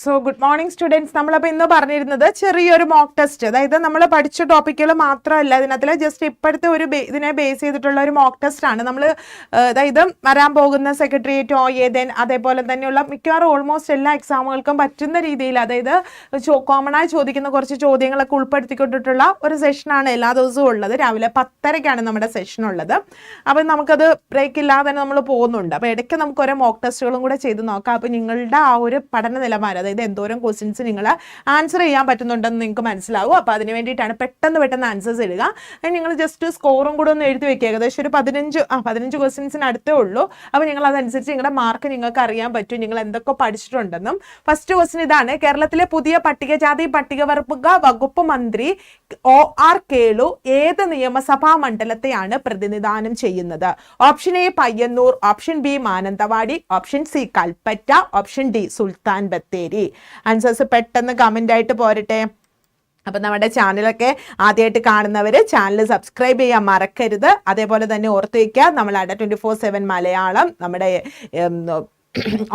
So good morning students നമ്മളപ്പോൾ ഇന്ന് പറഞ്ഞിരുന്നത് ചെറിയൊരു മോക്ക് ടെസ്റ്റ് അതായത് നമ്മൾ പഠിച്ച ടോപ്പിക്കുകൾ മാത്രമല്ല ഇതിനകത്തിൽ ജസ്റ്റ് ഇപ്പോഴത്തെ ഒരു ഇതിനെ ബേസ് ചെയ്തിട്ടുള്ള ഒരു മോക്ക് ടെസ്റ്റ് ആണ്. നമ്മൾ അതായത് വരാൻ പോകുന്ന സെക്രട്ടേറിയറ്റ് ഓ ദെൻ അതേപോലെ തന്നെയുള്ള മിക്കവാറും ഓൾമോസ്റ്റ് എല്ലാ എക്സാമുകൾക്കും പറ്റുന്ന രീതിയിൽ അതായത് കോമൺ ആയി ചോദിക്കുന്ന കുറച്ച് ചോദ്യങ്ങളൊക്കെ ഉൾപ്പെടുത്തിക്കൊണ്ടിട്ടുള്ള ഒരു സെഷനാണ് എല്ലാ ദിവസവും ഉള്ളത്. രാവിലെ പത്തരയ്ക്കാണ് നമ്മുടെ സെഷൻ ഉള്ളത്. അപ്പം നമുക്കത് ബ്രേക്ക് ഇല്ലാതെ തന്നെ നമ്മൾ പോകുന്നുണ്ട്. അപ്പോൾ ഇടയ്ക്ക് നമുക്ക് ഓരോ മോക്ക് ടെസ്റ്റുകളും കൂടെ ചെയ്ത് നോക്കാം. അപ്പോൾ നിങ്ങളുടെ ആ ഒരു പഠന നിലവാരം അതായത് എന്തോരം ക്വസ്റ്റ്യൻസ് നിങ്ങൾ ആൻസർ ചെയ്യാൻ പറ്റുന്നുണ്ടെന്ന് നിങ്ങൾക്ക് മനസ്സിലാവും. അപ്പോൾ അതിന് വേണ്ടിയിട്ടാണ് പെട്ടെന്ന് പെട്ടെന്ന് ആൻസേഴ്സ് ഇടുക. നിങ്ങൾ ജസ്റ്റ് സ്കോറും കൂടെ ഒന്ന് എഴുതി വെക്കുക ഏകദേശം ഒരു പതിനഞ്ച് ആ പതിനഞ്ച് ക്വസ്റ്റ്യൻസിന് അടുത്തേ ഉള്ളൂ. അപ്പോൾ നിങ്ങൾ അതനുസരിച്ച് നിങ്ങളുടെ മാർക്ക് നിങ്ങൾക്ക് അറിയാൻ പറ്റും നിങ്ങൾ എന്തൊക്കെ പഠിച്ചിട്ടുണ്ടെന്നും. ഫസ്റ്റ് ക്വസ്റ്റ്യൻ ഇതാണ്. കേരളത്തിലെ പുതിയ പട്ടികജാതി പട്ടികവർഗ വകുപ്പ് മന്ത്രി ഒ ആർ കേളു ഏത് നിയമസഭാ മണ്ഡലത്തെയാണ് പ്രതിനിധാനം ചെയ്യുന്നത്? Option A Payyanur. Option B Mananthavady. Option C Kalpetta. Option D Sultan Bathery. Answers പെട്ടെന്ന് കമന്റ് ആയിട്ട് പോരട്ടെ. അപ്പം നമ്മുടെ ചാനലൊക്കെ ആദ്യമായിട്ട് കാണുന്നവർ ചാനൽ സബ്സ്ക്രൈബ് ചെയ്യാൻ മറക്കരുത്. അതേപോലെ തന്നെ ഓർത്ത് വയ്ക്കുക നമ്മൾ അട ട്വന്റി ഫോർ സെവൻ മലയാളം നമ്മുടെ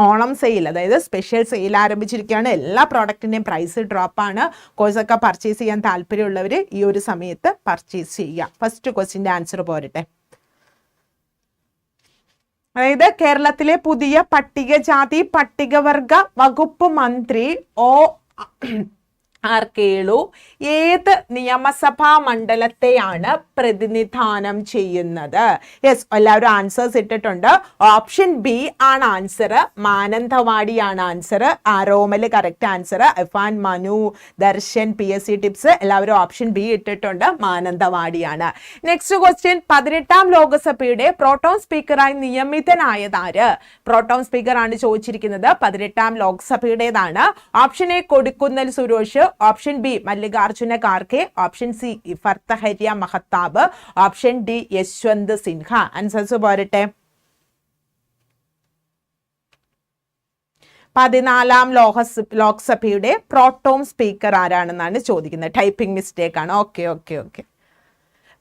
ഓണം സെയിൽ അതായത് സ്പെഷ്യൽ സെയിൽ ആരംഭിച്ചിരിക്കുകയാണ്. എല്ലാ പ്രോഡക്റ്റിന്റെയും പ്രൈസ് ഡ്രോപ്പാണ് കോഴ്സൊക്കെ പർച്ചേസ് ചെയ്യാൻ താല്പര്യമുള്ളവർ ഈ ഒരു സമയത്ത് പർച്ചേസ് ചെയ്യുക. ഫസ്റ്റ് ക്വസ്റ്റിന്റെ ആൻസർ പോരട്ടെ. അതായത് കേരളത്തിലെ പുതിയ പട്ടികജാതി പട്ടികവർഗ വകുപ്പ് മന്ത്രി ഒ ആർ കേളു ഏത് നിയമസഭാ മണ്ഡലത്തെയാണ് പ്രതിനിധാനം ചെയ്യുന്നത്? യെസ് എല്ലാവരും ആൻസേഴ്സ് ഇട്ടിട്ടുണ്ട്. ഓപ്ഷൻ ബി ആണ് answer മാനന്തവാടിയാണ് answer Aromal correct answer Ifan Manu Darshan P S C tips എല്ലാവരും ഓപ്ഷൻ ബി ഇട്ടിട്ടുണ്ട്. മാനന്തവാടിയാണ്. നെക്സ്റ്റ് ക്വസ്റ്റ്യൻ പതിനെട്ടാം ലോകസഭയുടെ പ്രോട്ടോൺ സ്പീക്കറായി നിയമിതനായതാര്? പ്രോട്ടോൺ സ്പീക്കറാണ് ചോദിച്ചിരിക്കുന്നത്. പതിനെട്ടാം ലോക്സഭയുടേതാണ്. Option A Kodikunnil Suresh. Option B Mallikarjuna Kharge option C ഫർത്തഹരിയ Mahtab option D Yashwant Sinha. Answers പോരട്ടെ. പതിനാലാം ലോഹസ് ലോക്സഭയുടെ പ്രോട്ടോം സ്പീക്കർ ആരാണെന്നാണ് ചോദിക്കുന്നത്? ടൈപ്പിംഗ് മിസ്റ്റേക്ക് ആണ്. ഓക്കെ ഓക്കെ ഓക്കെ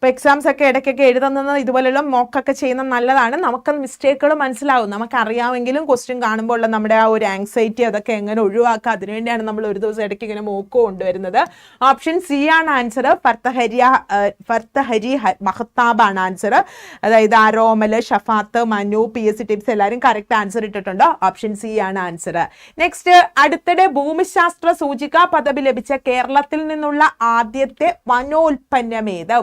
ഇപ്പോൾ എക്സാംസ് ഒക്കെ ഇടയ്ക്കൊക്കെ എഴുതുന്നത് ഇതുപോലെയുള്ള മോക്കൊക്കെ ചെയ്യുന്നത് നല്ലതാണ്. നമുക്ക് മിസ്റ്റേക്കുകൾ മനസ്സിലാവും. നമുക്കറിയാമെങ്കിലും ക്വസ്റ്റ്യൻ കാണുമ്പോൾ ഉള്ള നമ്മുടെ ആ ഒരു ആങ്സൈറ്റി അതൊക്കെ എങ്ങനെ ഒഴിവാക്കുക അതിനുവേണ്ടിയാണ് നമ്മൾ ഒരു ദിവസം ഇടയ്ക്ക് ഇങ്ങനെ മോക്ക് കൊണ്ടുവരുന്നത്. ഓപ്ഷൻ സി ആണ് ആൻസർ ഫർത്തഹരിയ ഫർത്തഹരി ആണ് ആൻസർ അതായത് Aromal Shafath Manu P S C tips എല്ലാവരും കറക്റ്റ് ആൻസർ ഇട്ടിട്ടുണ്ട്. ഓപ്ഷൻ സി ആണ് ആൻസർ നെക്സ്റ്റ് അടുത്തിടെ ഭൂമിശാസ്ത്ര സൂചിക പദവി ലഭിച്ച കേരളത്തിൽ നിന്നുള്ള ആദ്യത്തെ വനോൽപ്പന്നം ഏത്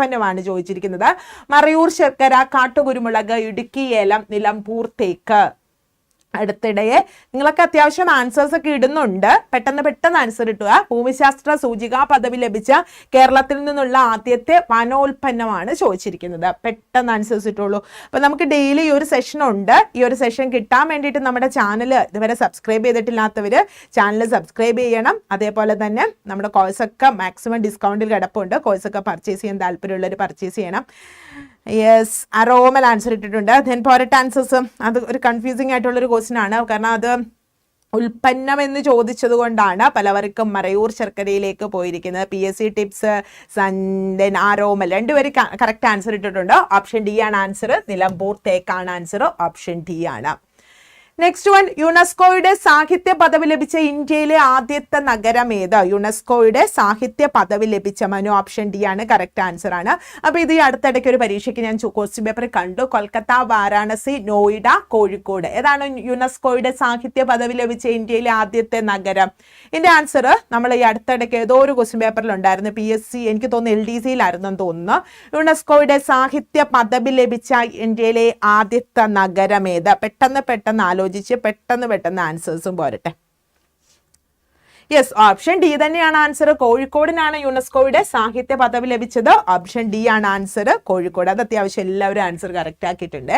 വനോൽപ്പന്നമാണ് ചോദിച്ചിരിക്കുന്നത്. മറയൂർ ശർക്കര കാട്ടുകുരുമുളക് ഇടുക്കി ഏലം നിലമ്പൂർ തേക്ക്. അടുത്തിടെ നിങ്ങളൊക്കെ അത്യാവശ്യം ആൻസേഴ്സ് ഒക്കെ ഇടുന്നുണ്ട്. പെട്ടെന്ന് പെട്ടെന്ന് ആൻസർ ഇട്ടുക ഭൂമിശാസ്ത്ര സൂചിക പദവി ലഭിച്ച കേരളത്തിൽ നിന്നുള്ള ആദ്യത്തെ വനോൽപ്പന്നമാണ് ചോദിച്ചിരിക്കുന്നത്. പെട്ടെന്ന് ആൻസേഴ്സ് ഇട്ടുള്ളൂ അപ്പൊ നമുക്ക് ഡെയിലി ഈ ഒരു സെഷൻ ഉണ്ട്. ഈ ഒരു സെഷൻ കിട്ടാൻ വേണ്ടിയിട്ട് നമ്മുടെ ചാനൽ ഇതുവരെ സബ്സ്ക്രൈബ് ചെയ്തിട്ടില്ലാത്തവർ ചാനൽ സബ്സ്ക്രൈബ് ചെയ്യണം. അതേപോലെ തന്നെ നമ്മുടെ കോഴ്സൊക്കെ മാക്സിമം ഡിസ്കൗണ്ടിൽ കിടപ്പുണ്ട്. കോഴ്സൊക്കെ പർച്ചേസ് ചെയ്യാൻ താല്പര്യമുള്ളവർ പർച്ചേസ് ചെയ്യണം. യെസ് അറോമൽ ആൻസർ ഇട്ടിട്ടുണ്ട്. ദെൻ പോരട്ട് ആൻസേഴ്സ് അത് ഒരു കൺഫ്യൂസിങ് ആയിട്ടുള്ള ഒരു ക്വസ്റ്റ്യൻ ആണ്. കാരണം അത് ഉൽപ്പന്നം എന്ന് ചോദിച്ചത് കൊണ്ടാണ് പലവർക്കും മറയൂർ ശർക്കരയിലേക്ക് പോയിരിക്കുന്നത്. പി എസ് സി ടിപ്സ് സൻഡൻ ആരോമൽ രണ്ടുപേരും കറക്റ്റ് ആൻസർ ഇട്ടിട്ടുണ്ട്. ഓപ്ഷൻ ഡി ആണ് ആൻസർ നിലമ്പൂർ തേക്കാണ് ആൻസർ ഓപ്ഷൻ ഡി ആണ്. നെക്സ്റ്റ് വൺ യുനെസ്കോയുടെ സാഹിത്യ പദവി ലഭിച്ച ഇന്ത്യയിലെ ആദ്യത്തെ നഗരം ഏത്? യുനെസ്കോയുടെ സാഹിത്യ പദവി ലഭിച്ച മനു ഓപ്ഷൻ ഡി ആണ് കറക്റ്റ് ആൻസർ ആണ്. അപ്പോൾ ഇത് അടുത്തിടയ്ക്ക് ഒരു പരീക്ഷയ്ക്ക് ഞാൻ ക്വസ്റ്റ്യൻ പേപ്പർ കണ്ടു. കൊൽക്കത്ത വാരാണസി നോയിഡ കോഴിക്കോട്. ഏതാണ് യുനെസ്കോയുടെ സാഹിത്യ പദവി ലഭിച്ച ഇന്ത്യയിലെ ആദ്യത്തെ നഗരം? ഇതിന്റെ ആൻസർ നമ്മൾ ഈ അടുത്തിടയ്ക്ക് ഏതോ ഒരു ക്വസ്റ്റ്യൻ പേപ്പറിൽ ഉണ്ടായിരുന്നു. പി എസ് സി എനിക്ക് തോന്നുന്നു എൽ ഡി സിയിലായിരുന്നു തോന്നുന്നു. യുനെസ്കോയുടെ സാഹിത്യ പദവി ലഭിച്ച ഇന്ത്യയിലെ ആദ്യത്തെ നഗരം ഏത്? പെട്ടെന്ന് പെട്ടെന്ന് ആലോചിച്ച് പെട്ടെന്ന് പെട്ടെന്ന് ആൻസേഴ്സും പോരട്ടെ. യെസ് ഓപ്ഷൻ ഡി തന്നെയാണ് ആൻസർ കോഴിക്കോടിനാണ് യുനെസ്കോയുടെ സാഹിത്യ പദവി ലഭിച്ചത്. ഓപ്ഷൻ ഡി ആണ് ആൻസർ കോഴിക്കോട്. അത് അത്യാവശ്യം എല്ലാവരും ആൻസർ കറക്റ്റ് ആക്കിയിട്ടുണ്ട്.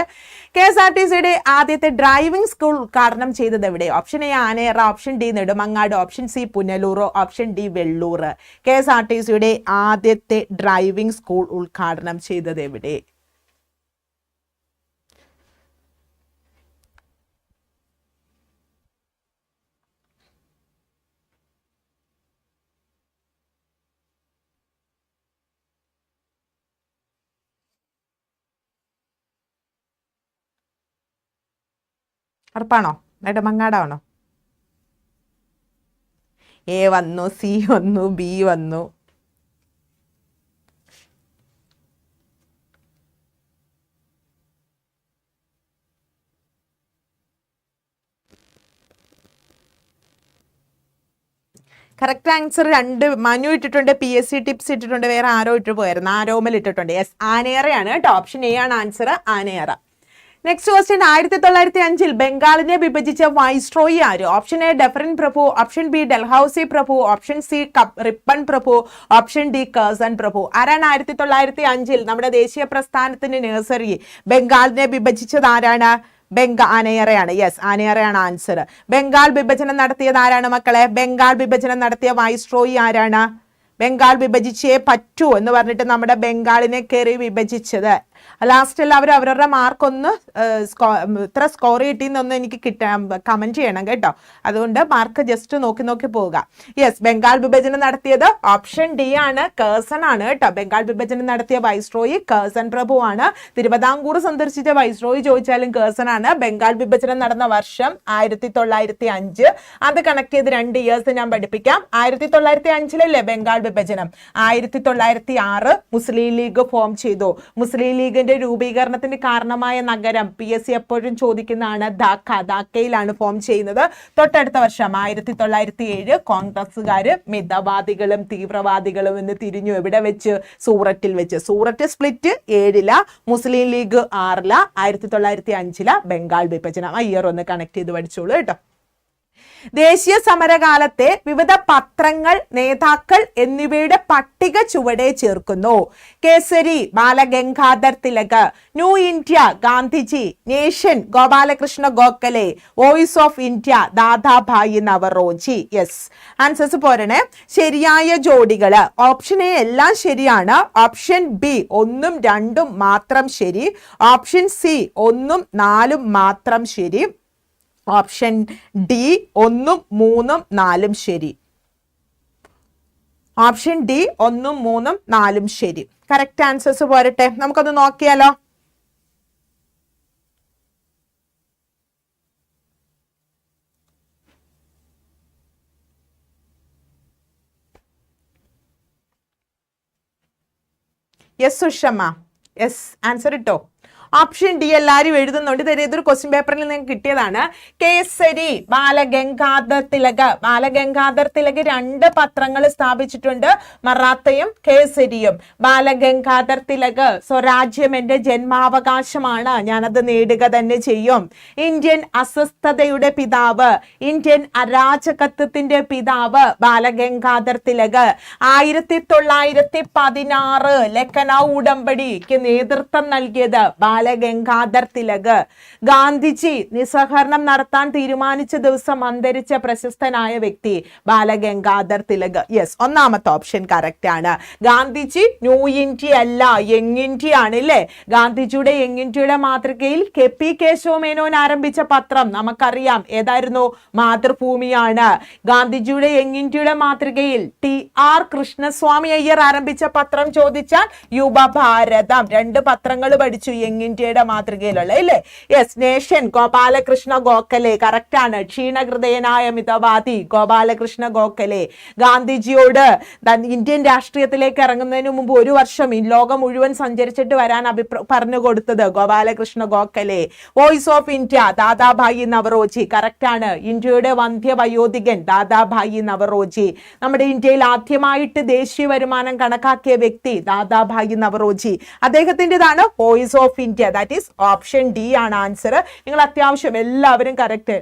കെ എസ് ആർ ടി സിയുടെ ആദ്യത്തെ ഡ്രൈവിംഗ് സ്കൂൾ ഉദ്ഘാടനം ചെയ്തത് എവിടെ? Option A Anayara option D Nedumangad option C Punalur option D Vellur. K S R T സിയുടെ ആദ്യത്തെ ഡ്രൈവിംഗ് സ്കൂൾ ഉദ്ഘാടനം ചെയ്തത് എവിടെ? ഉറപ്പാണോ? മങ്ങാടാണോ? എ വന്നു സി വന്നു ബി വന്നു. കറക്റ്റ് ആൻസർ രണ്ട്. മനു ഇട്ടിട്ടുണ്ട് പി എസ് സി ടിപ്സ് ഇട്ടിട്ടുണ്ട് വേറെ ആരോ ഇട്ട് പോയായിരുന്നു. ആരോമൽ ഇട്ടിട്ടുണ്ട്. യെസ് ആനയറയാണ് കേട്ടോ. ഓപ്ഷൻ എ ആണ് ആൻസർ ആനയറ നെക്സ്റ്റ് ക്വസ്റ്റ്യൻ ആയിരത്തി തൊള്ളായിരത്തി അഞ്ചിൽ ബംഗാളിനെ വിഭജിച്ച വൈസ്ട്രോയി ആര്? ഓപ്ഷൻ എ ഡെഫറിൻ പ്രഭു ഓപ്ഷൻ ബി ഡൽഹൌസി പ്രഭു ഓപ്ഷൻ സി റിപ്പൺ പ്രഭു ഓപ്ഷൻ ഡി കേസൺ പ്രഭു ആരാണ് ആയിരത്തി തൊള്ളായിരത്തി അഞ്ചിൽ നമ്മുടെ ദേശീയ പ്രസ്ഥാനത്തിന്റെ നഴ്സറി ബംഗാളിനെ വിഭജിച്ചത് ആരാണ്? ബംഗ ആനയറയാണ്. യെസ് ആനയറയാണ് ആൻസർ ബംഗാൾ വിഭജനം നടത്തിയത് ആരാണ് മക്കളെ? ബംഗാൾ വിഭജനം നടത്തിയ വൈസ്ട്രോയി ആരാണ്? ബംഗാൾ വിഭജിച്ചേ പറ്റൂ എന്ന് പറഞ്ഞിട്ട് നമ്മുടെ ബംഗാളിനെ കയറി വിഭജിച്ചത്. ലാസ്റ്റ് എല്ലാവരും അവരുടെ മാർക്ക് ഒന്ന് ഇത്ര സ്കോർ കിട്ടിയെന്നൊന്ന് എനിക്ക് കിട്ടാൻ കമന്റ് ചെയ്യണം കേട്ടോ. അതുകൊണ്ട് മാർക്ക് ജസ്റ്റ് നോക്കി നോക്കി പോവുക. യെസ് ബംഗാൾ വിഭജനം നടത്തിയത് ഓപ്ഷൻ ഡി ആണ് കേസൺ ആണ് കേട്ടോ. ബംഗാൾ വിഭജനം നടത്തിയ വൈസ്രോയി കേസൺ പ്രഭു ആണ്. തിരുവിതാംകൂർ സന്ദർശിച്ച വൈസ്രോയി ചോദിച്ചാലും കേസൺ ആണ്. ബംഗാൾ വിഭജനം നടന്ന വർഷം ആയിരത്തി തൊള്ളായിരത്തി അഞ്ച് അത് കണക്ട് ചെയ്ത് രണ്ട് ഇയേഴ്സ് ഞാൻ പഠിപ്പിക്കാം. ആയിരത്തി തൊള്ളായിരത്തി അഞ്ചിലല്ലേ ബംഗാൾ വിഭജനം ആയിരത്തി തൊള്ളായിരത്തി ആറ് മുസ്ലിം ലീഗ് ഫോം ചെയ്തു. മുസ്ലിം ലീഗിന്റെ ലീഗിന്റെ രൂപീകരണത്തിന് കാരണമായ നഗരം പി എസ് സി എപ്പോഴും ചോദിക്കുന്നതാണ് ധാക്ക ധാക്കയിലാണ് ഫോം ചെയ്യുന്നത്. തൊട്ടടുത്ത വർഷം ആയിരത്തി തൊള്ളായിരത്തി ഏഴ് കോൺഗ്രസ്സുകാര് മിതവാദികളും തീവ്രവാദികളും എന്ന് തിരിഞ്ഞു എവിടെ വെച്ച്? സൂററ്റിൽ വെച്ച്. സൂററ്റ് സ്പ്ലിറ്റ് ഏഴില മുസ്ലിം ലീഗ് ആറില ആയിരത്തി തൊള്ളായിരത്തി അഞ്ചില ബംഗാൾ വിഭജനം. ആ ഇയർ ഒന്ന് കണക്ട് ചെയ്ത് പഠിച്ചോളൂ കേട്ടോ. ദേശീയ സമരകാലത്തെ വിവിധ പത്രങ്ങൾ നേതാക്കൾ എന്നിവയുടെ പട്ടിക ചുവടെ ചേർക്കുന്നു. Kesari Balagangadhar Tilak new India Gandhiji nation Gopalakrishna Gokhale voice of India Dadabhai Naoroji. Yes. Answers പോരണേ. ശരിയായ ജോഡികൾ ഓപ്ഷൻ എ എല്ലാം ശരിയാണ്. ഓപ്ഷൻ ബി ഒന്നും രണ്ടും മാത്രം ശരി. ഓപ്ഷൻ സി ഒന്നും നാലും മാത്രം ശരി. ഓപ്ഷൻ ഡി ഒന്നും മൂന്നും നാലും ശരി. ഓപ്ഷൻ ഡി ഒന്നും മൂന്നും നാലും ശരി. കറക്റ്റ് ആൻസേഴ്സ് പോരട്ടെ. നമുക്കൊന്ന് നോക്കിയാലോ? യെസ് സുഷമ്മ യെസ് ആൻസർ ഇട്ടോ. ഓപ്ഷൻ ഡി എല്ലാവരും എഴുതുന്നുണ്ട്. ഇത് ഏതൊരു ക്വസ്റ്റ്യൻ പേപ്പറിൽ നിന്ന് കിട്ടിയതാണ്. കേസരി ബാലഗംഗാധർ തിലക്. ബാലഗംഗാധർ തിലക് രണ്ട് പത്രങ്ങൾ സ്ഥാപിച്ചിട്ടുണ്ട്. മറാത്തയും കേസരിയും. ബാലഗംഗാധർ തിലക് സ്വരാജ്യം എന്റെ ജന്മാവകാശമാണ്. ഞാനത് നേടുക തന്നെ ചെയ്യും. ഇന്ത്യൻ അസ്വസ്ഥതയുടെ പിതാവ്. ഇന്ത്യൻ അരാജകത്വത്തിന്റെ പിതാവ് ബാലഗംഗാധർ തിലക്. ആയിരത്തി തൊള്ളായിരത്തി പതിനാറ് ലക്കനൌ ഉടമ്പടിക്ക് നേതൃത്വം നൽകിയത് ബാല ബാലഗംഗാധർ തിലക്. ഗാന്ധിജി നിസ്സഹകരണം നടത്താൻ തീരുമാനിച്ച ദിവസം അന്തരിച്ച പ്രശസ്തനായ വ്യക്തി ബാലഗംഗാധർ തിലക്. യെസ് ഒന്നാമത്തെ ഓപ്ഷൻ കറക്റ്റ് ആണ്. ഗാന്ധിജി ന്യൂ ഇന്ത്യ അല്ല യങ് ഇന്ത്യ ആണ് ഇല്ലേ? ഗാന്ധിജിയുടെ യങ് ഇന്ത്യയുടെ മാതൃകയിൽ കെ പി കേശവമേനോൻ ആരംഭിച്ച പത്രം നമുക്കറിയാം. ഏതായിരുന്നു? മാതൃഭൂമിയാണ്. ഗാന്ധിജിയുടെ യങ് ഇന്ത്യയുടെ മാതൃകയിൽ ടി ആർ കൃഷ്ണസ്വാമി അയ്യർ ആരംഭിച്ച പത്രം ചോദിച്ചാൽ യുവഭാരതം. രണ്ട് പത്രങ്ങൾ പഠിച്ചു യങ് ഇന്ത്യയുടെ മാതൃകയിലുള്ള ഇല്ലേ? യെസ് നേഷൻ ഗോപാലകൃഷ്ണ ഗോഖലെ ആണ്. ക്ഷീണഹൃദയനായ മിതവാദി ഗോപാലകൃഷ്ണ ഗോഖലെ. ഗാന്ധിജിയോട് ഇന്ത്യൻ രാഷ്ട്രീയത്തിലേക്ക് ഇറങ്ങുന്നതിന് മുമ്പ് ഒരു വർഷം ഈ ലോകം മുഴുവൻ സഞ്ചരിച്ചിട്ട് വരാൻ അഭിപ്ര പറഞ്ഞു കൊടുത്തത് Gopalakrishna Gokhale. Voice of India Dadabhai Naoroji correct ആണ്. ഇന്ത്യയുടെ വന്ധ്യ വയോധികൻ ദാദാഭായി നവറോജി. നമ്മുടെ ഇന്ത്യയിൽ ആദ്യമായിട്ട് ദേശീയ വരുമാനം കണക്കാക്കിയ വ്യക്തി Dadabhai Naoroji. അദ്ദേഹത്തിന്റെതാണ് voice of India that is option D ആണ് ആൻസർ നിങ്ങൾ അത്യാവശ്യം എല്ലാവരും കറക്റ്റ്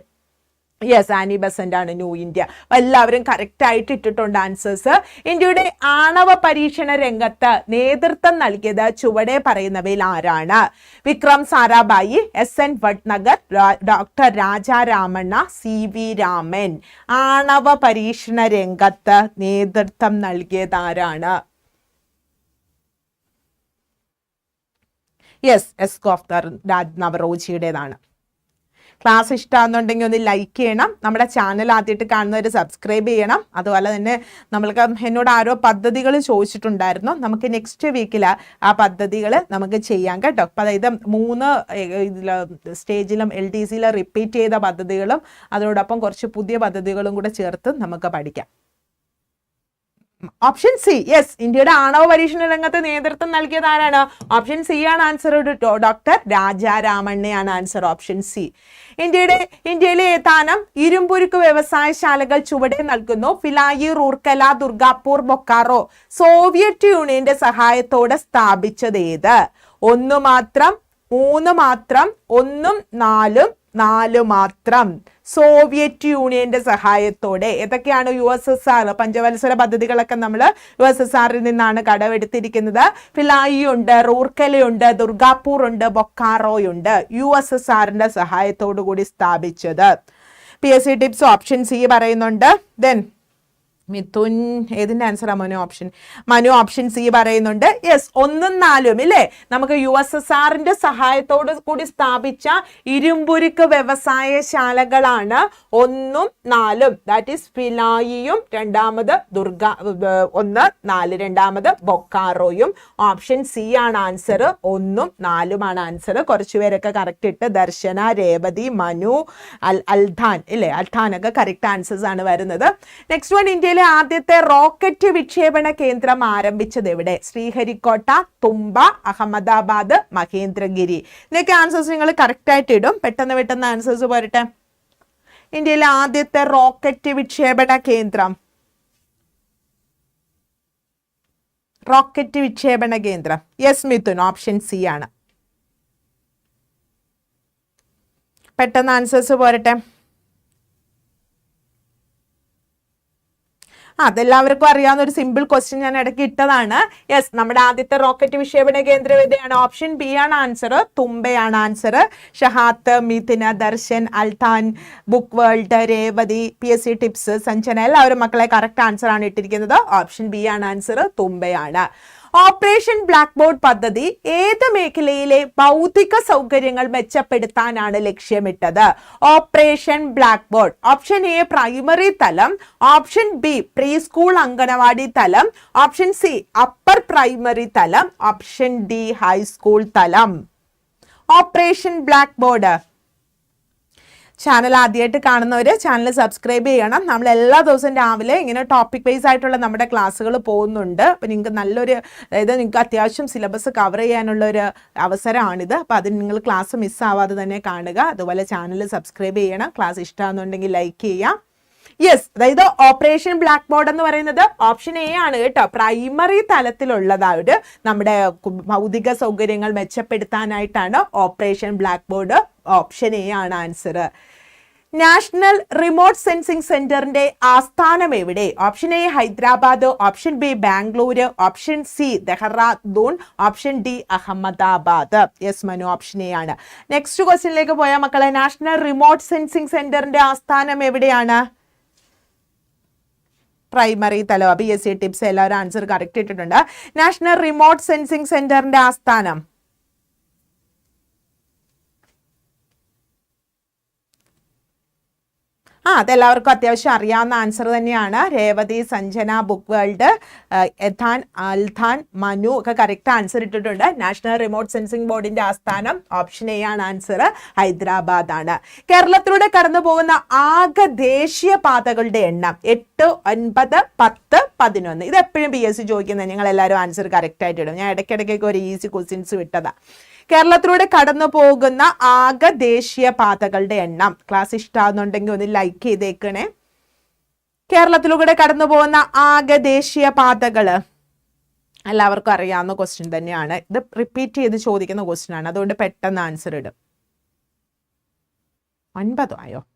യെസ് ആനി ബസന്റ് ആണ് ന്യൂ ഇന്ത്യ എല്ലാവരും കറക്റ്റ് ആയിട്ട് ഇട്ടിട്ടുണ്ട് ആൻസേഴ്സ് ഇന്ത്യയുടെ ആണവ പരീക്ഷണ രംഗത്ത് നേതൃത്വം നൽകിയത് ചുവടെ പറയുന്നവയിൽ ആരാണ്? Vikram Sarabhai S N Bhatnagar doctor Raja Ramanna C V Raman. ആണവ പരീക്ഷണ രംഗത്ത് നേതൃത്വം നൽകിയത് ആരാണ്? യെസ് എസ് ഗോഫ്തർ നവറോജിയുടേതാണ് ക്ലാസ് ഇഷ്ടമാണെന്നുണ്ടെങ്കിൽ ഒന്ന് ലൈക്ക് ചെയ്യണം. നമ്മുടെ ചാനൽ ആദ്യമായിട്ട് കാണുന്നവർ സബ്സ്ക്രൈബ് ചെയ്യണം. അതുപോലെ തന്നെ നമ്മൾക്ക് എന്നോട് ആരോ പദ്ധതികൾ ചോദിച്ചിട്ടുണ്ടായിരുന്നു. നമുക്ക് നെക്സ്റ്റ് വീക്കിൽ ആ പദ്ധതികൾ നമുക്ക് ചെയ്യാം കേട്ടോ. അപ്പം അതായത് മൂന്ന് സ്റ്റേജിലും എൽ ഡി സിയിലും റിപ്പീറ്റ് ചെയ്ത പദ്ധതികളും അതോടൊപ്പം കുറച്ച് പുതിയ പദ്ധതികളും കൂടെ ചേർത്ത് നമുക്ക് പഠിക്കാം. ഓപ്ഷൻ സി യെസ് ഇന്ത്യയുടെ ആണവ പരീക്ഷണ രംഗത്ത് നേതൃത്വം നൽകിയത് ആരാണ്? ഓപ്ഷൻ സി ആണ് ആൻസർ ഡോക്ടർ രാജാരാമണ്ണയാണ് ആൻസർ ഓപ്ഷൻ സി ഇന്ത്യയുടെ ഇന്ത്യയിലെ ഏതാനും ഇരുമ്പുരുക്ക് വ്യവസായശാലകൾ ചുവടെ നൽകുന്നു. ഫിലായി റൂർക്കല ദുർഗാപൂർ ബൊക്കാറോ. സോവിയറ്റ് യൂണിയന്റെ സഹായത്തോടെ സ്ഥാപിച്ചത് ഏത്? ഒന്ന് മാത്രം മൂന്ന് മാത്രം ഒന്നും നാലും നാല് മാത്രം. സോവിയറ്റ് യൂണിയന്റെ സഹായത്തോടെ ഏതൊക്കെയാണ് യു എസ് എസ് ആർ പഞ്ചവത്സര പദ്ധതികളൊക്കെ നമ്മൾ യു എസ് എസ് ആറിൽ നിന്നാണ് കടമെടുത്തിരിക്കുന്നത്. ഫിലായി ഉണ്ട് റൂർക്കലയുണ്ട് ദുർഗാപൂർ ഉണ്ട് ബൊക്കാറോയുണ്ട് യു എസ് എസ് ആറിന്റെ സഹായത്തോടു കൂടി സ്ഥാപിച്ചത്. P S C tips option C പറയുന്നുണ്ട്. ദെൻ മിഥുൻ ഏതിന്റെ ആൻസറാ Manu option Manu option C പറയുന്നുണ്ട്. യെസ് ഒന്നും നാലും ഇല്ലേ? നമുക്ക് യു എസ് എസ് ആറിന്റെ സഹായത്തോട് കൂടി സ്ഥാപിച്ച ഇരുമ്പുരുക്ക് വ്യവസായശാലകളാണ് ഒന്നും നാലും. ദാറ്റ് ഈസ് ഫിലായിയും രണ്ടാമത് ദുർഗ ഒന്ന് നാല് രണ്ടാമത് ബൊക്കാറോയും. ഓപ്ഷൻ സി ആണ് ആൻസർ ഒന്നും നാലുമാണ് ആൻസർ കുറച്ചു പേരൊക്കെ കറക്റ്റ് ഇട്ട് ദർശന രേവതി മനു അൽ അൽധാൻ ഇല്ലേ? അൽധാൻ ഒക്കെ കറക്റ്റ് ആൻസേഴ്സ് ആണ് വരുന്നത്. നെക്സ്റ്റ് വൺ ഇന്ത്യയിലെ ആദ്യത്തെ റോക്കറ്റ് വിക്ഷേപണ കേന്ദ്രം ആരംഭിച്ചത് എവിടെ? ശ്രീഹരിക്കോട്ട തുമ്പ അഹമ്മദാബാദ് മഹേന്ദ്രഗിരി. ഇതൊക്കെ ആൻസേഴ്സ് നിങ്ങൾ കറക്റ്റ് ആയിട്ട് ഇടും. പെട്ടെന്ന് പെട്ടെന്ന് ആൻസേഴ്സ് പോരട്ടെ. ഇന്ത്യയിലെ ആദ്യത്തെ റോക്കറ്റ് വിക്ഷേപണ കേന്ദ്രം. റോക്കറ്റ് വിക്ഷേപണ കേന്ദ്രം. യെസ് മിഥുൻ. ഓപ്ഷൻ സി ആണ്. പെട്ടെന്ന് ആൻസേഴ്സ് പോരട്ടെ. അതെല്ലാവർക്കും അറിയാവുന്ന ഒരു സിമ്പിൾ ക്വസ്റ്റ്യൻ ഞാൻ ഇടയ്ക്ക് ഇട്ടതാണ്. യെസ് നമ്മുടെ ആദ്യത്തെ റോക്കറ്റ് വിക്ഷേപണ കേന്ദ്രം ഏതാണ് ഓപ്ഷൻ ബി ആണ് ആൻസർ തുമ്പയാണ് ആൻസർ ഷഹാത്ത് മിഥുന Darshan Althan book world Revathi P S C tips Sanjana എല്ലാവരും മക്കളെ കറക്റ്റ് ആൻസർ ആണ് ഇട്ടിരിക്കുന്നത്. ഓപ്ഷൻ ബി ആണ് ആൻസർ തുമ്പയാണ്. ഓപ്പറേഷൻ ബ്ലാക്ക് ബോർഡ് പദ്ധതി ഏത് മേഖലയിലെ ഭൗതിക സൗകര്യങ്ങൾ മെച്ചപ്പെടുത്താനാണ് ലക്ഷ്യമിട്ടത്? Operation black board option A primary തലം option B pre school anganwadi തലം ഓപ്ഷൻ സി അപ്പർ പ്രൈമറി തലം ഓപ്ഷൻ ഡി ഹൈസ്കൂൾ തലം. ഓപ്പറേഷൻ ബ്ലാക്ക് ബോർഡ് ചാനൽ ആദ്യമായിട്ട് കാണുന്നവർ ചാനൽ സബ്സ്ക്രൈബ് ചെയ്യണം. നമ്മൾ എല്ലാ ദിവസവും രാവിലെ ഇങ്ങനെ ടോപ്പിക് വൈസ് ആയിട്ടുള്ള നമ്മുടെ ക്ലാസ്സുകൾ പോകുന്നുണ്ട്. അപ്പോൾ നിങ്ങൾക്ക് നല്ലൊരു അതായത് നിങ്ങൾക്ക് അത്യാവശ്യം സിലബസ് കവർ ചെയ്യാനുള്ള ഒരു അവസരമാണിത്. അപ്പോൾ അതിന് നിങ്ങൾ ക്ലാസ് മിസ്സാവാതെ തന്നെ കാണുക. അതുപോലെ ചാനൽ സബ്സ്ക്രൈബ് ചെയ്യണം. ക്ലാസ് ഇഷ്ടമാണെന്നുണ്ടെങ്കിൽ ലൈക്ക് ചെയ്യാം. യെസ് അതായത് ഓപ്പറേഷൻ ബ്ലാക്ക് ബോർഡ് എന്ന് പറയുന്നത് ഓപ്ഷൻ എ ആണ് കേട്ടോ. പ്രൈമറി തലത്തിലുള്ളതായിട്ട് നമ്മുടെ ഭൗതിക സൗകര്യങ്ങൾ മെച്ചപ്പെടുത്താനായിട്ടാണ് operation black board option A ആണ് ആൻസർ. നാഷണൽ റിമോട്ട് സെൻസിംഗ് സെന്ററിന്റെ ആസ്ഥാനം എവിടെ? Option A Hyderabad option B Bangalore option C Dehradun option D Ahmedabad. Yes Manu option A ആണ്. നെക്സ്റ്റ് ക്വസ്റ്റ്യനിലേക്ക് പോയാൽ മക്കളെ നാഷണൽ റിമോട്ട് സെൻസിംഗ് സെന്ററിന്റെ ആസ്ഥാനം എവിടെയാണ്? പ്രൈമറി തല ബി എസ് സി ടിപ്സ് എല്ലാവരും ആൻസർ കറക്റ്റ് ഇട്ടിട്ടുണ്ട്. നാഷണൽ റിമോട്ട് സെൻസിംഗ് സെന്ററിന്റെ ആസ്ഥാനം. ആ അതെല്ലാവർക്കും അത്യാവശ്യം അറിയാവുന്ന ആൻസർ തന്നെയാണ്. Revathi Sanjana book world Ethan Althan Manu ഒക്കെ കറക്റ്റ് ആൻസർ ഇട്ടിട്ടുണ്ട്. നാഷണൽ റിമോട്ട് സെൻസിംഗ് ബോർഡിന്റെ ആസ്ഥാനം ഓപ്ഷൻ എ ആണ് ആൻസർ ഹൈദരാബാദ് ആണ്. കേരളത്തിലൂടെ കടന്നു പോകുന്ന ആകെ ദേശീയ പാതകളുടെ എണ്ണം എട്ട് ഒൻപത് പത്ത് പതിനൊന്ന്. ഇത് എപ്പോഴും പി എസ് സി ചോദിക്കുന്നത്. നിങ്ങൾ എല്ലാവരും ആൻസർ കറക്റ്റ് ആയിട്ട് ഇടും. ഞാൻ ഇടയ്ക്കിടയ്ക്കൊക്കെ ഒരു ഈസി ക്വസ്റ്റ്യൻസ് വിട്ടതാ. കേരളത്തിലൂടെ കടന്നു പോകുന്ന ആകെ ദേശീയ പാതകളുടെ എണ്ണം. ക്ലാസ് ഇഷ്ടമാകുന്നുണ്ടെങ്കിൽ ഒന്ന് ലൈക്ക് ചെയ്തേക്കണേ. കേരളത്തിലൂടെ കടന്നു പോകുന്ന ആകെ ദേശീയ പാതകൾ എല്ലാവർക്കും അറിയാവുന്ന ക്വസ്റ്റ്യൻ തന്നെയാണ്. ഇത് റിപ്പീറ്റ് ചെയ്ത് ചോദിക്കുന്ന ക്വസ്റ്റ്യൻ ആണ്. അതുകൊണ്ട് പെട്ടെന്ന് ആൻസർ ഇടും. ഒൻപതോ ആയോ?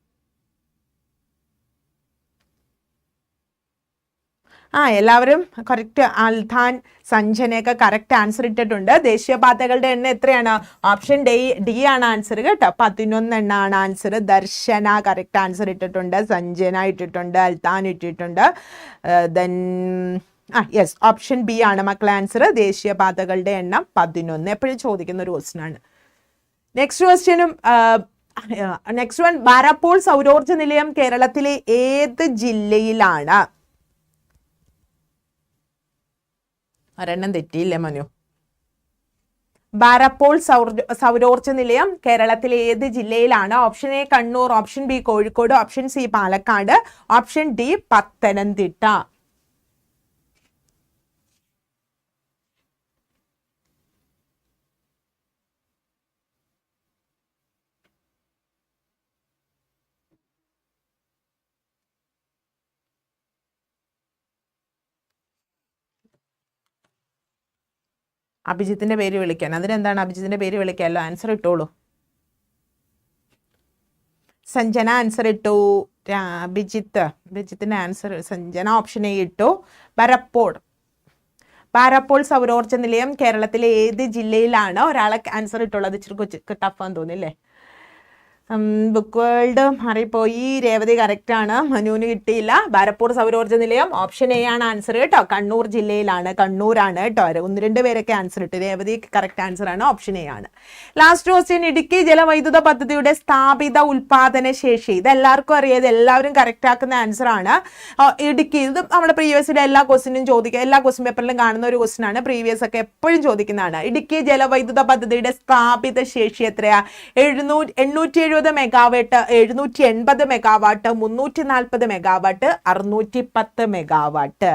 ആ എല്ലാവരും കറക്റ്റ് അൽഥാൻ സഞ്ജനയൊക്കെ കറക്റ്റ് ആൻസർ ഇട്ടിട്ടുണ്ട്. ദേശീയപാതകളുടെ എണ്ണം എത്രയാണ്? ഓപ്ഷൻ ഡി ഡി ആണ് ആൻസർ കേട്ടോ. പതിനൊന്ന് എണ്ണാണ് ആൻസർ ദർശന കറക്റ്റ് ആൻസർ ഇട്ടിട്ടുണ്ട്. സഞ്ജന ഇട്ടിട്ടുണ്ട്. അൽത്താൻ ഇട്ടിട്ടുണ്ട്. ദെൻ ആ യെസ് ഓപ്ഷൻ ബി ആണ് മക്കളെ ആൻസർ ദേശീയപാതകളുടെ എണ്ണം പതിനൊന്ന്. എപ്പോഴും ചോദിക്കുന്ന ഒരു ക്വസ്റ്റ്യൻ ആണ്. നെക്സ്റ്റ് ക്വസ്റ്റ്യനും നെക്സ്റ്റ് വൺ ബാരാപ്പോൾ സൗരോർജ നിലയം കേരളത്തിലെ ഏത് ജില്ലയിലാണ്? ഒരെണ്ണം തെറ്റിയില്ലേ മനു? ബാരപ്പോൾ സൗർ സൗരോർജ നിലയം കേരളത്തിലെ ഏത് ജില്ലയിലാണ്? Option A Kannur option B Kozhikode option C Palakkad option D Pathanamthitta. അഭിജിത്തിന്റെ പേര് വിളിക്കാൻ. അതിനെന്താണ് അഭിജിത്തിന്റെ പേര് വിളിക്കാമല്ലോ ആൻസർ ഇട്ടോളൂ. സഞ്ജന ആൻസർ ഇട്ടു. അഭിജിത്ത്. അഭിജിത്തിന്റെ ആൻസർ സഞ്ജന ഓപ്ഷൻ എ ഇട്ടു. ബരപ്പോൾ. ബാരപ്പോൾ സൗരോർജ നിലയം കേരളത്തിലെ ഏത് ജില്ലയിലാണ്? ഒരാളെ ആൻസർ ഇട്ടുള്ളത് ഇച്ചിരി കൊച്ചു ടഫാന്ന് തോന്നില്ലേ? ബുക്ക് വേൾഡ് മാറിപ്പോയി. രേവതി കറക്റ്റ് ആണ്. മനുവിന് കിട്ടിയില്ല. ബാരപ്പൂർ സൗരോർജ നിലയം ഓപ്ഷൻ എ ആണ് ആൻസർ കേട്ടോ. കണ്ണൂർ ജില്ലയിലാണ്. കണ്ണൂരാണ് കേട്ടോ. ഒന്ന് രണ്ട് പേരൊക്കെ ആൻസർ ഇട്ട്. രേവതി കറക്റ്റ് ആൻസർ ആണ്. ഓപ്ഷൻ എ ആണ്. ലാസ്റ്റ് ക്വസ്റ്റ്യൻ ഇടുക്കി ജലവൈദ്യുത പദ്ധതിയുടെ സ്ഥാപിത ഉൽപാദന ശേഷി. ഇത് എല്ലാവർക്കും അറിയാതെ എല്ലാവരും കറക്റ്റ് ആക്കുന്ന ആൻസർ ആണ്. ഇടുക്കി. ഇത് നമ്മുടെ പ്രീവിയസിലെ എല്ലാ ക്വസ്റ്റിനും ചോദിക്കുക എല്ലാ ക്വസ്റ്റ്യൻ പേപ്പറിലും കാണുന്ന ഒരു ക്വസ്റ്റ്യൻ ആണ്. പ്രീവിയസ് ഒക്കെ എപ്പോഴും ചോദിക്കുന്നതാണ്. ഇടുക്കി ജലവൈദ്യുത പദ്ധതിയുടെ സ്ഥാപിത ശേഷി എത്രയാ? എഴുന്നൂറ്റി എണ്ണൂറ്റി എഴുപത് മെഗാവാട്ട് എഴുന്നൂറ്റി എൺപത് മെഗാവാട്ട് മുന്നൂറ്റി നാൽപ്പത് മെഗാവാട്ട് അറുന്നൂറ്റി പത്ത് മെഗാവാട്ട്.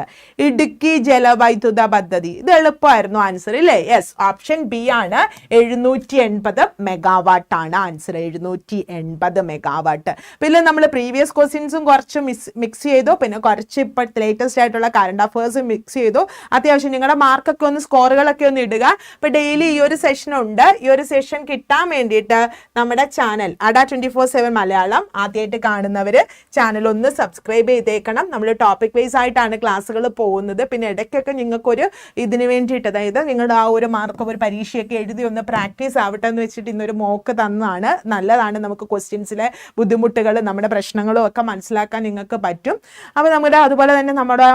ഇടുക്കി ജലവൈദ്യുത പദ്ധതി. ഇത് എളുപ്പമായിരുന്നു ആൻസർ ഇല്ലേ? യെസ് ഓപ്ഷൻ ബി ആണ് എഴുന്നൂറ്റി എൺപത് മെഗാവാട്ട് ആണ് ആൻസർ. എഴുന്നൂറ്റി എൺപത് മെഗാവാട്ട്. പിന്നെ നമ്മൾ പ്രീവിയസ് ക്വസ്റ്റ്യൻസും കുറച്ച് മിസ് മിക്സ് ചെയ്തു. പിന്നെ കുറച്ച് ഇപ്പോൾ ലേറ്റസ്റ്റ് ആയിട്ടുള്ള കറണ്ട് അഫേഴ്സും മിക്സ് ചെയ്തു. അത്യാവശ്യം നിങ്ങളുടെ മാർക്കൊക്കെ ഒന്ന് സ്കോറുകളൊക്കെ ഒന്ന് ഇടുക. ഇപ്പൊ ഡെയിലി ഈ ഒരു സെഷൻ ഉണ്ട്. ഈ ഒരു സെഷൻ കിട്ടാൻ വേണ്ടിയിട്ട് നമ്മുടെ channel Adda twenty four seven Malayalam ആദ്യമായിട്ട് കാണുന്നവർ ചാനൽ ഒന്ന് സബ്സ്ക്രൈബ് ചെയ്തേക്കണം. നമ്മൾ ടോപ്പിക് വൈസ് ആയിട്ടാണ് ക്ലാസ്സുകൾ പോകുന്നത്. പിന്നെ ഇടയ്ക്കൊക്കെ നിങ്ങൾക്കൊരു ഇതിന് വേണ്ടിയിട്ട് അതായത് നിങ്ങളുടെ ആ ഒരു മാർക്ക് ഒരു പരീക്ഷയൊക്കെ എഴുതി ഒന്ന് പ്രാക്ടീസ് ആവട്ടെ എന്ന് വെച്ചിട്ട് ഇന്നൊരു മോക്ക് തന്നതാണ്. നല്ലതാണ് നമുക്ക് ക്വസ്റ്റ്യൻസിലെ ബുദ്ധിമുട്ടുകൾ നമ്മുടെ പ്രശ്നങ്ങളും ഒക്കെ മനസ്സിലാക്കാൻ നിങ്ങൾക്ക് പറ്റും. അപ്പോൾ നമ്മുടെ അതുപോലെ തന്നെ നമ്മുടെ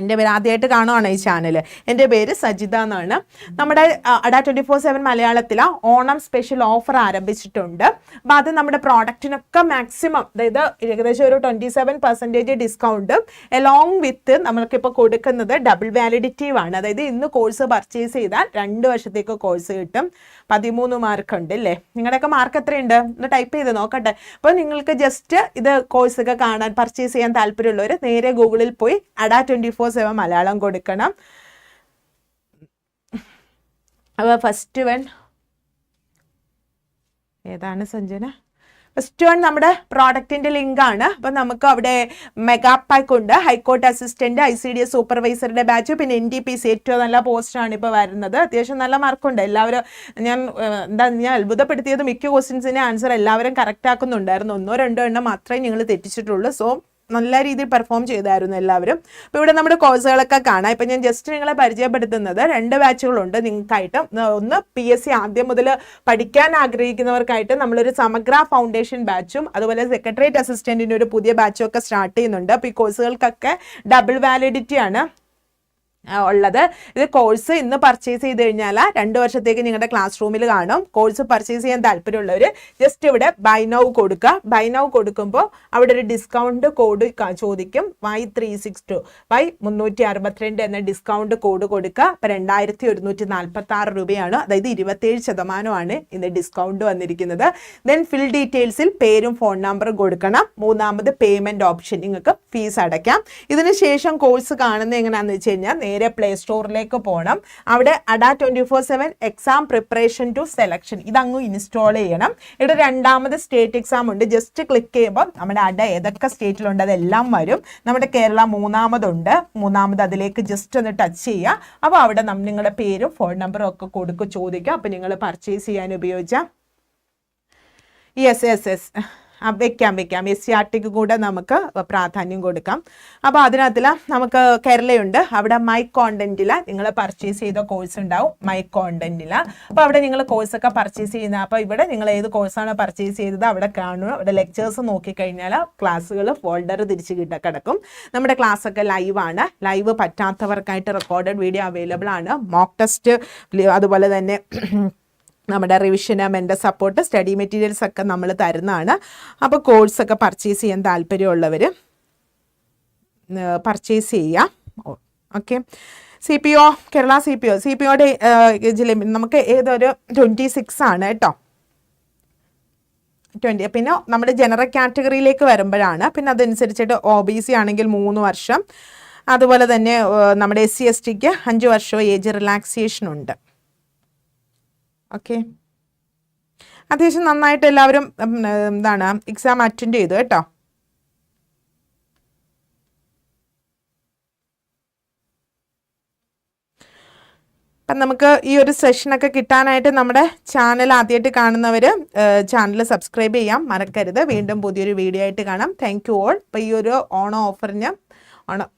എന്റെ പേര് ആദ്യമായിട്ട് കാണുവാണ് ഈ ചാനൽ എന്റെ പേര് സജിത എന്നാണ്. നമ്മുടെ അഡ ട്വന്റി ഫോർ സെവൻ മലയാളത്തിൽ ഓണം സ്പെഷ്യൽ ഓഫർ ആരംഭിച്ചിട്ടുണ്ട്. അപ്പോൾ അത് നമ്മുടെ പ്രോഡക്റ്റിനൊക്കെ മാക്സിമം അതായത് ഏകദേശം ഒരു twenty seven percentage discount along with നമ്മൾക്കിപ്പോൾ കൊടുക്കുന്നത് ഡബിൾ വാലിഡിറ്റീവ് ആണ്. അതായത് ഇന്ന് കോഴ്സ് പർച്ചേസ് ചെയ്താൽ രണ്ട് വർഷത്തേക്ക് കോഴ്സ് കിട്ടും. പതിമൂന്ന് മാർക്ക് ഉണ്ട് അല്ലേ നിങ്ങളുടെയൊക്കെ മാർക്ക് എത്രയുണ്ട്? ഒന്ന് ടൈപ്പ് ചെയ്ത് നോക്കട്ടെ. അപ്പോൾ നിങ്ങൾക്ക് ജസ്റ്റ് ഇത് കോഴ്സൊക്കെ കാണാൻ പർച്ചേസ് ചെയ്യാൻ താല്പര്യമുള്ളവർ നേരെ ഗൂഗിളിൽ പോയി Adda twenty four seven Malayalam കൊടുക്കണം. അപ്പോൾ ഫസ്റ്റ് വൺ ഏതാണ് സഞ്ജന? ഫസ്റ്റ് വൺ നമ്മുടെ പ്രോഡക്റ്റിന്റെ ലിങ്ക് ആണ്. അപ്പൊ നമുക്ക് അവിടെ മെഗാ പാക്ക് ഉണ്ട്. High court assistant I C D S സൂപ്പർവൈസറുടെ batch പിന്നെ എൻ ഡി പി സി ഏറ്റവും നല്ല പോസ്റ്റാണ് ഇപ്പോൾ വരുന്നത്. അത്യാവശ്യം നല്ല മാർക്കുണ്ട് എല്ലാവരും ഞാൻ എന്താ ഞാൻ അത്ഭുതപ്പെടുത്തിയത് മിക്ക ക്വസ്റ്റ്യൻസിന്റെ ആൻസർ എല്ലാവരും കറക്റ്റ് ആക്കുന്നുണ്ടായിരുന്നു. ഒന്നോ രണ്ടോ എണ്ണം മാത്രമേ നിങ്ങൾ തെറ്റിച്ചിട്ടുള്ളൂ. സോ നല്ല രീതിയിൽ പെർഫോം ചെയ്തായിരുന്നു എല്ലാവരും. അപ്പോൾ ഇവിടെ നമ്മുടെ കോഴ്സുകളൊക്കെ കാണാം. ഇപ്പം ഞാൻ ജസ്റ്റ് നിങ്ങളെ പരിചയപ്പെടുത്തുന്നത് രണ്ട് ബാച്ചുകളുണ്ട് നിങ്ങൾക്കായിട്ട്. ഒന്ന് പി എസ് സി ആദ്യം മുതൽ പഠിക്കാൻ ആഗ്രഹിക്കുന്നവർക്കായിട്ട് നമ്മളൊരു സമഗ്ര ഫൗണ്ടേഷൻ ബാച്ചും അതുപോലെ സെക്രട്ടേറിയറ്റ് അസിസ്റ്റന്റിന്റെ ഒരു പുതിയ ബാച്ചും ഒക്കെ സ്റ്റാർട്ട് ചെയ്യുന്നുണ്ട്. അപ്പോൾ ഈ കോഴ്സുകൾക്കൊക്കെ ഡബിൾ വാലിഡിറ്റി ആണ്. ഉള്ളത്. ഇത് കോഴ്സ് ഇന്ന് പർച്ചേസ് ചെയ്ത് കഴിഞ്ഞാൽ രണ്ട് വർഷത്തേക്ക് നിങ്ങളുടെ ക്ലാസ് റൂമിൽ കാണും. കോഴ്സ് പർച്ചേസ് ചെയ്യാൻ താല്പര്യമുള്ളവർ ജസ്റ്റ് ഇവിടെ ബൈ നൗ കൊടുക്കുക. ബൈ നൗ കൊടുക്കുമ്പോൾ അവിടെ ഒരു ഡിസ്കൗണ്ട് കോഡ് ചോദിക്കും. Y three six two Y മുന്നൂറ്റി അറുപത്തിരണ്ട് എന്ന ഡിസ്കൗണ്ട് കോഡ് കൊടുക്കുക. അപ്പം രണ്ടായിരത്തി ഒരുന്നൂറ്റി നാൽപ്പത്തി ആറ് രൂപയാണ്. അതായത് ഇരുപത്തേഴ് ശതമാനമാണ് ഇന്ന് ഡിസ്കൗണ്ട് വന്നിരിക്കുന്നത്. ദെൻ ഫിൽ ഡീറ്റെയിൽസിൽ പേരും ഫോൺ നമ്പറും കൊടുക്കണം. മൂന്നാമത് പേയ്മെന്റ് ഓപ്ഷൻ നിങ്ങൾക്ക് ഫീസ് അടയ്ക്കാം. ഇതിന് ശേഷം കോഴ്സ് കാണുന്നത് എങ്ങനെയാണെന്ന് വെച്ച് കഴിഞ്ഞാൽ നേരെ പ്ലേ സ്റ്റോറിലേക്ക് പോകണം അവിടെ Adda twenty four seven exam preparation to selection ഇതങ്ങ് ഇൻസ്റ്റാൾ ചെയ്യണം. ഇവിടെ രണ്ടാമത് സ്റ്റേറ്റ് എക്സാം ഉണ്ട്. ജസ്റ്റ് ക്ലിക്ക് ചെയ്യുമ്പോൾ നമ്മുടെ അഡ ഏതൊക്കെ സ്റ്റേറ്റിലുണ്ട് അതെല്ലാം വരും. നമ്മുടെ കേരള മൂന്നാമതുണ്ട്. മൂന്നാമത് അതിലേക്ക് ജസ്റ്റ് ഒന്ന് ടച്ച് ചെയ്യുക. അപ്പോൾ അവിടെ നിങ്ങളുടെ പേരും ഫോൺ നമ്പറും ഒക്കെ കൊടുക്കുക ചോദിക്കുക അപ്പോൾ നിങ്ങൾ പർച്ചേസ് ചെയ്യാൻ ഉപയോഗിച്ച യെസ് യെസ് യെസ് വെക്കാം വെക്കാം. എസ് സി ആർ ടിക്ക് കൂടെ നമുക്ക് പ്രാധാന്യം കൊടുക്കാം. അപ്പോൾ അതിനകത്തിൽ നമുക്ക് കേരളയുണ്ട്. അവിടെ മൈ കോണ്ടന്റിൽ നിങ്ങൾ പർച്ചേസ് ചെയ്ത കോഴ്സ് ഉണ്ടാവും. മൈ കോണ്ടന്റിൽ അപ്പോൾ അവിടെ നിങ്ങൾ കോഴ്സൊക്കെ പർച്ചേസ് ചെയ്യുന്ന അപ്പോൾ ഇവിടെ നിങ്ങൾ ഏത് കോഴ്സാണ് പർച്ചേസ് ചെയ്തത് അവിടെ കാണുക അവിടെ ലെക്ചേഴ്സ് നോക്കിക്കഴിഞ്ഞാൽ ക്ലാസ്സുകൾ ഫോൾഡർ തിരിച്ച് കിട്ട കിടക്കും. നമ്മുടെ ക്ലാസ്സൊക്കെ ലൈവാണ് ലൈവ് പറ്റാത്തവർക്കായിട്ട് റെക്കോർഡഡ് വീഡിയോ അവൈലബിൾ ആണ്. മോക്ക് ടെസ്റ്റ് അതുപോലെ തന്നെ നമ്മുടെ റിവിഷന് മെന്റെ സപ്പോർട്ട് സ്റ്റഡി മെറ്റീരിയൽസ് ഒക്കെ നമ്മൾ തരുന്നതാണ്. അപ്പോൾ കോഴ്സൊക്കെ പർച്ചേസ് ചെയ്യാൻ താല്പര്യമുള്ളവർ പർച്ചേസ് ചെയ്യാം. Okay C P O Kerala C P O C P ഒയുടെ ജില്ല നമുക്ക് ഏതൊരു ട്വന്റി സിക്സ് ആണ് കേട്ടോ. ട്വന്റി പിന്നെ നമ്മുടെ ജനറൽ കാറ്റഗറിയിലേക്ക് വരുമ്പോഴാണ്. പിന്നെ അതനുസരിച്ചിട്ട് ഒ ബി സി ആണെങ്കിൽ മൂന്ന് വർഷം. അതുപോലെ തന്നെ നമ്മുടെ എസ് സി എസ് ടിക്ക് അഞ്ച് വർഷവും ഏജ് റിലാക്സേഷൻ ഉണ്ട്. ഓക്കെ. അത്യാവശ്യം നന്നായിട്ട് എല്ലാവരും എന്താണ് എക്സാം അറ്റൻഡ് ചെയ്തു കേട്ടോ. അപ്പം നമുക്ക് ഈ ഒരു സെഷനൊക്കെ കിട്ടാനായിട്ട് നമ്മുടെ ചാനൽ ആദ്യമായിട്ട് കാണുന്നവർ ചാനൽ സബ്സ്ക്രൈബ് ചെയ്യാം. മറക്കരുത്. വീണ്ടും പുതിയൊരു വീഡിയോ ആയിട്ട് കാണാം. താങ്ക് യു ഓൾ അപ്പോൾ ഈ ഒരു ഓണം ഓഫറിന് ഓണം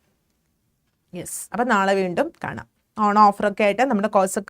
യെസ് അപ്പം നാളെ വീണ്ടും കാണാം. ഓണം ഓഫറൊക്കെ ആയിട്ട് നമ്മുടെ കോഴ്സ്